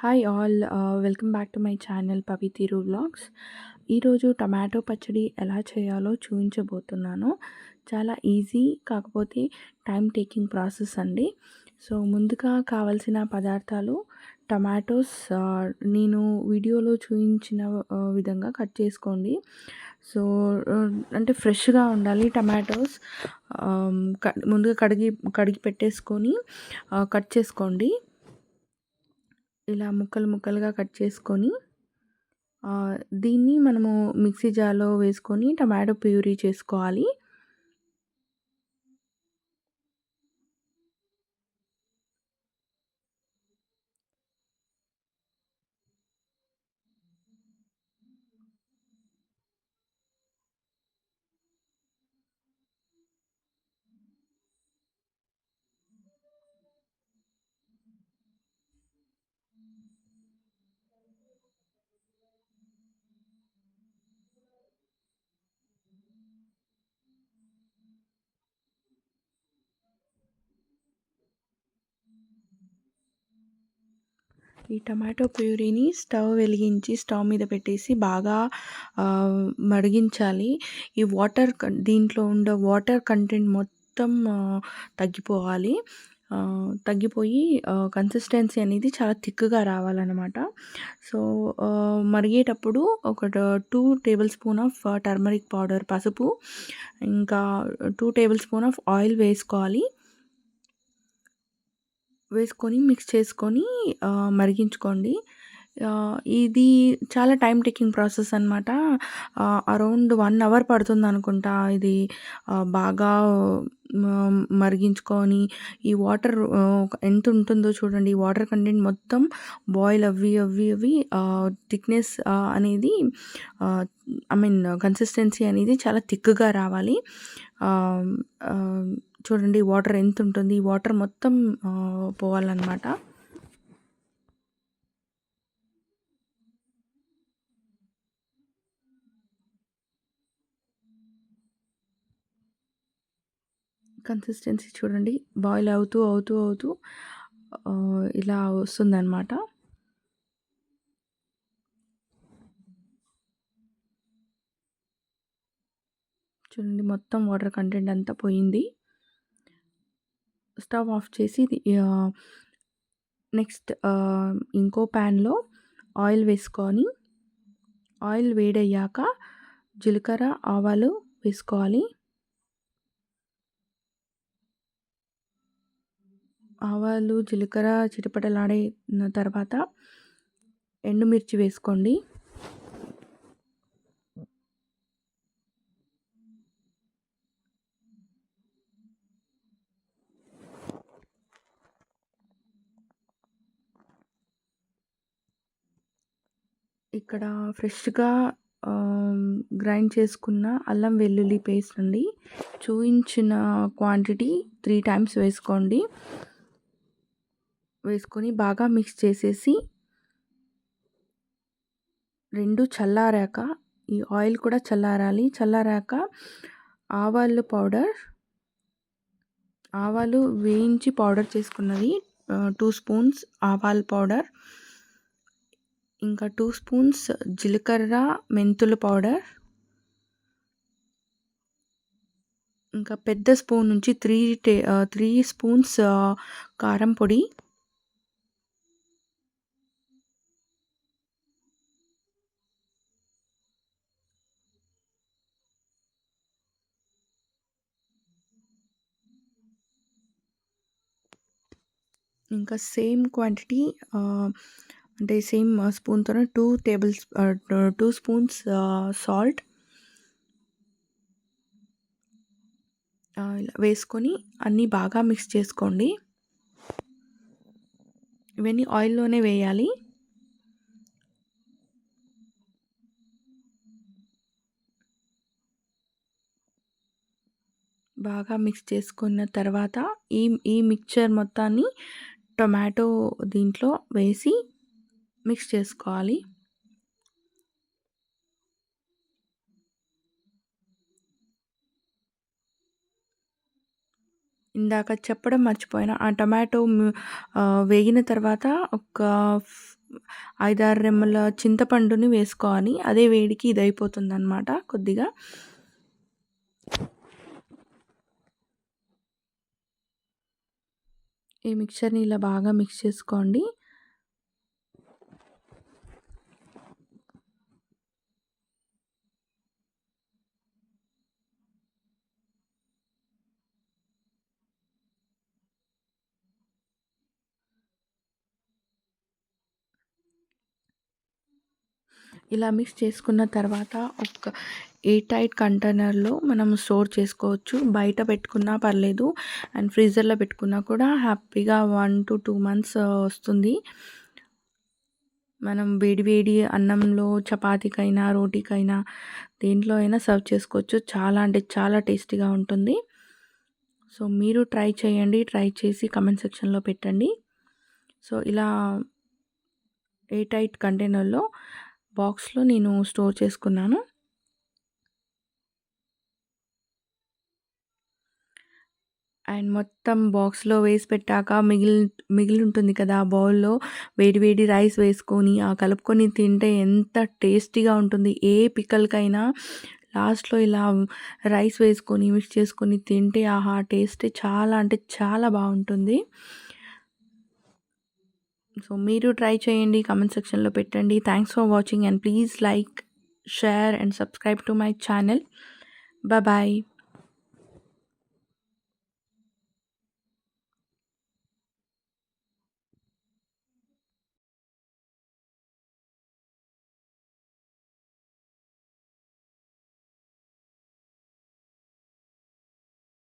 Hi all welcome back to my channel Pavithiru vlogs ఈరోజు tomato పచ్చడి ఎలా చేయాలో చూపించబోతున్నాను. చాలా ఈజీ కాకపోతే టైం టేకింగ్ ప్రాసెస్ అండి. సో ముందుగా కావలసిన పదార్థాలు టమాటోస్ uh, నేను వీడియోలో చూపించిన uh, విధంగా కట్ చేసుకోండి. సో uh, అంటే ఫ్రెష్గా ఉండాలి టమాటోస్ um, ముందుగా కడిగి కడిగి పెట్టేసుకొని కట్ చేసుకోండి. ఇలా ముక్కలు ముక్కలుగా కట్ చేసుకొని దీన్ని మనము మిక్సీ జార్లో వేసుకొని టమాటో ప్యూరీ చేసుకోవాలి. ఈ టమాటో ప్యూరీని స్టవ్ వెలిగించి స్టవ్ మీద పెట్టేసి బాగా మరిగించాలి. ఈ వాటర్ దీంట్లో ఉండే వాటర్ కంటెంట్ మొత్తం తగ్గిపోవాలి. తగ్గిపోయి కన్సిస్టెన్సీ అనేది చాలా థిక్గా రావాలన్నమాట. సో మరిగేటప్పుడు ఒక two table spoon of turmeric powder పసుపు ఇంకా two table spoon of oil వేసుకోవాలి. వేసుకొని మిక్స్ చేసుకొని మరిగించుకోండి. ఇది చాలా టైం టేకింగ్ ప్రాసెస్ అనమాట అరౌండ్ వన్ అవర్ పడుతుంది అనుకుంటా ఇది బాగా మరిగించుకొని. ఈ వాటర్ ఎంత ఉంటుందో చూడండి. ఈ వాటర్ కంటెంట్ మొత్తం బాయిల్ అవి అవి అవి థిక్నెస్ అనేది ఐ మీన్ కన్సిస్టెన్సీ అనేది చాలా థిక్గా రావాలి. చూడండి వాటర్ ఎంత ఉంటుంది ఈ వాటర్ మొత్తం పోవాలన్నమాట. కన్సిస్టెన్సీ చూడండి బాయిల్ అవుతూ అవుతూ అవుతూ ఇలా వస్తుందన్నమాట. చూడండి మొత్తం వాటర్ కంటెంట్ అంతా పోయింది. స్టవ్ ఆఫ్ చేసి నెక్స్ట్ ఇంకో ప్యాన్లో ఆయిల్ వేసుకొని ఆయిల్ వేడయ్యాక జీలకర్ర ఆవాలు వేసుకోవాలి. ఆవాలు జీలకర్ర చిటపటలాడిన తర్వాత ఎండుమిర్చి వేసుకోండి. ఇక్కడ ఫ్రెష్గా గ్రైండ్ చేసుకున్న అల్లం వెల్లుల్లి పేస్ట్ అండి. చూయించిన క్వాంటిటీ త్రీ టైమ్స్ వేసుకోండి. వేసుకొని బాగా మిక్స్ చేసేసి రెండు చల్లారాక ఈ ఆయిల్ కూడా చల్లారాలి. చల్లారాక ఆవాలు పౌడర్ ఆవాలు వేయించి పౌడర్ చేసుకున్నవి టూ స్పూన్స్ ఆవాల పౌడర్ ఇంకా టూ స్పూన్స్ జీలకర్ర మెంతుల పౌడర్. ఇంకా పెద్ద స్పూన్ నుంచి త్రీ టే త్రీ స్పూన్స్ కారం పొడి. ఇంకా సేమ్ క్వాంటిటీ అంటే same స్పూన్తోనే two tables two spoons salt. ఇలా వేసుకొని అన్నీ బాగా మిక్స్ చేసుకోండి. ఇవన్నీ ఆయిల్లోనే వేయాలి. బాగా మిక్స్ చేసుకున్న తర్వాత ఈ ఈ మిక్చర్ మొత్తాన్ని టొమాటో దీంట్లో వేసి మిక్స్ చేసుకోవాలి. ఇందాక చెప్పడం మర్చిపోయిన ఆ టమాటో వేగిన తర్వాత ఒక ఐదారు రెమ్మల చింతపండుని వేసుకోవాలి. అదే వేడికి ఇది అయిపోతుంది అనమాట కొద్దిగా. ఈ మిక్చర్ని ఇలా బాగా మిక్స్ చేసుకోండి. ఇలా మిక్స్ చేసుకున్న తర్వాత ఒక ఎయిర్ టైట్ కంటైనర్లో మనం స్టోర్ చేసుకోవచ్చు. బయట పెట్టుకున్నా పర్లేదు అండ్ ఫ్రీజర్లో పెట్టుకున్నా కూడా హ్యాపీగా వన్ టు టూ మంత్స్ వస్తుంది. మనం వేడివేడి అన్నంలో చపాతీకైనా రోటీకైనా దేంట్లో అయినా సర్వ్ చేసుకోవచ్చు. చాలా అంటే చాలా టేస్టీగా ఉంటుంది. సో మీరు ట్రై చేయండి. ట్రై చేసి కమెంట్ సెక్షన్లో పెట్టండి. సో ఇలా ఎయిర్ టైట్ కంటైనర్లో బాక్స్లో నేను స్టోర్ చేసుకున్నాను. అండ్ మొత్తం బాక్స్లో వేసి పెట్టాక మిగిలి మిగిలి ఉంటుంది కదా ఆ బౌల్లో వేడి వేడి రైస్ వేసుకొని ఆ కలుపుకొని తింటే ఎంత టేస్టీగా ఉంటుంది. ఏ పిక్కలకైనా లాస్ట్లో ఇలా రైస్ వేసుకొని మిక్స్ చేసుకొని తింటే ఆహా టేస్ట్ చాలా అంటే చాలా బాగుంటుంది. సో మీరు ట్రై చేయండి కమెంట్ సెక్షన్లో పెట్టండి. Thanks for watching and please like share and subscribe to my channel bye